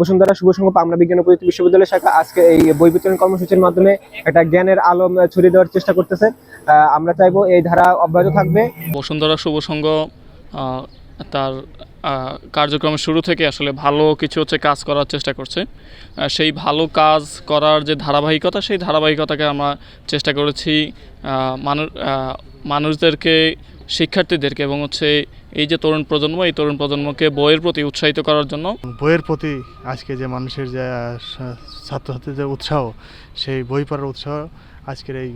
বসুন্ধরা শুভ সংঘ পাবনা বিজ্ঞান প্রযুক্তি বিশ্ববিদ্যালয় শাখা আজকে এই বই বিতরণ কর্মসূচির মাধ্যমে একটা জ্ঞানের আলো ছড়িয়ে দেওয়ার চেষ্টা করতেছে। আমরা চাইব এই ধারা অব্যাহত থাকবে। বসুন্ধরা শুভ সংঘ তার কার্যক্রমের শুরু থেকে আসলে ভালো কিছু হচ্ছে কাজ করার চেষ্টা করছে। সেই ভালো কাজ করার যে ধারাবাহিকতা, সেই ধারাবাহিকতাকে আমরা চেষ্টা করেছি মানুষ মানুষদেরকে, শিক্ষার্থীদেরকে এবং হচ্ছে এই যে তরুণ প্রজন্ম এই তরুণ প্রজন্মকে বইয়ের প্রতি উৎসাহিত করার জন্য। বইয়ের প্রতি আজকে যে মানুষের যে আহ, ছা- ছাত্রছাত্রীদের যে উৎসাহ সেই বই পড়ার উৎসাহ আজকের এই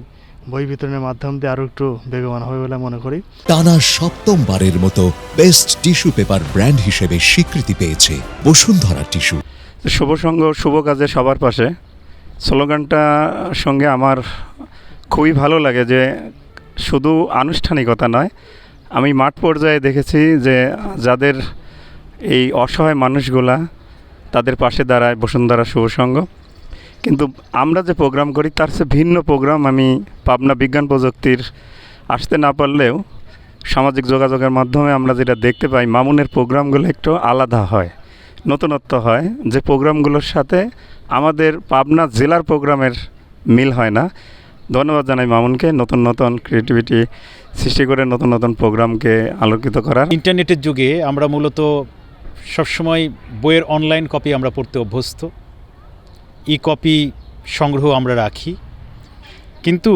বই বিতরণের মাধ্যম দিয়ে আরও একটু বেগবান হবে বলে মনে করি। টানা সপ্তমবারের মতো বেস্ট টিস্যু পেপার ব্র্যান্ড হিসেবে স্বীকৃতি পেয়েছে বসুন্ধরা টিস্যু। শুভ সংঘ শুভ কাজে সবার পাশে। স্লোগানটা সঙ্গে আমার খুবই ভালো লাগে যে শুধু আনুষ্ঠানিকতা নয় আমি মাঠ পর্যায়ে দেখেছি যে যাদের এই অসহায় মানুষগুলা তাদের পাশে দাঁড়ায় বসুন্ধরা শুভ সংঘ। কিন্তু আমরা যে প্রোগ্রাম করি, তার চেয়ে ভিন্ন প্রোগ্রাম আমি পাবনা বিজ্ঞান প্রযুক্তির আসতে না পারলেও সামাজিক যোগাযোগের মাধ্যমে আমরা যেটা দেখতে পাই, মামুনের প্রোগ্রামগুলো একটু আলাদা হয়, নতুনত্ব হয়। যে প্রোগ্রামগুলোর সাথে আমাদের পাবনা জেলার প্রোগ্রামের মিল হয় না। ধন্যবাদ জানাই মামুনকে। নতুন নতুন ক্রিয়েটিভিটি সৃষ্টি করে নতুন নতুন প্রোগ্রামকে আলোকিত করার। ইন্টারনেটের যুগে আমরা মূলত সবসময় বইয়ের অনলাইন কপি আমরা পড়তে অভ্যস্ত। ই কপি সংগ্রহ আমরা রাখি। কিন্তু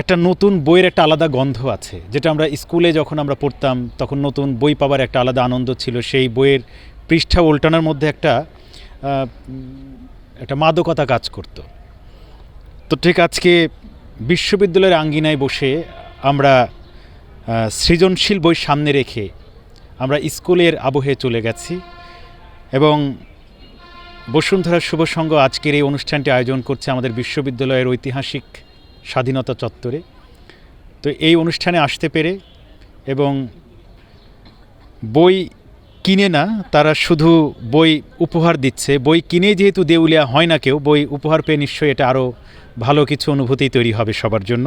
একটা নতুন বইয়ের একটা আলাদা গন্ধ আছে, যেটা আমরা স্কুলে যখন আমরা পড়তাম, তখন নতুন বই পাওয়ার একটা আলাদা আনন্দ ছিল। সেই বইয়ের পৃষ্ঠা উল্টানোর মধ্যে একটা একটা মাদকতা কাজ করত। তো ঠিক আজকে বিশ্ববিদ্যালয়ের আঙ্গিনায় বসে আমরা সৃজনশীল বই সামনে রেখে আমরা স্কুলের আবহে চলে গেছি এবং বসুন্ধরা শুভ সংঘ আজকের এই অনুষ্ঠানটি আয়োজন করছে আমাদের বিশ্ববিদ্যালয়ের ঐতিহাসিক স্বাধীনতা চত্বরে। তো এই অনুষ্ঠানে আসতে পেরে এবং বই কিনে না, তারা শুধু বই উপহার দিচ্ছে। বই কিনে যেহেতু দেউলিয়া হয় না কেউ, বই উপহার পেয়ে নিশ্চয়ই এটা আরও ভালো কিছু অনুভূতি তৈরি হবে সবার জন্য।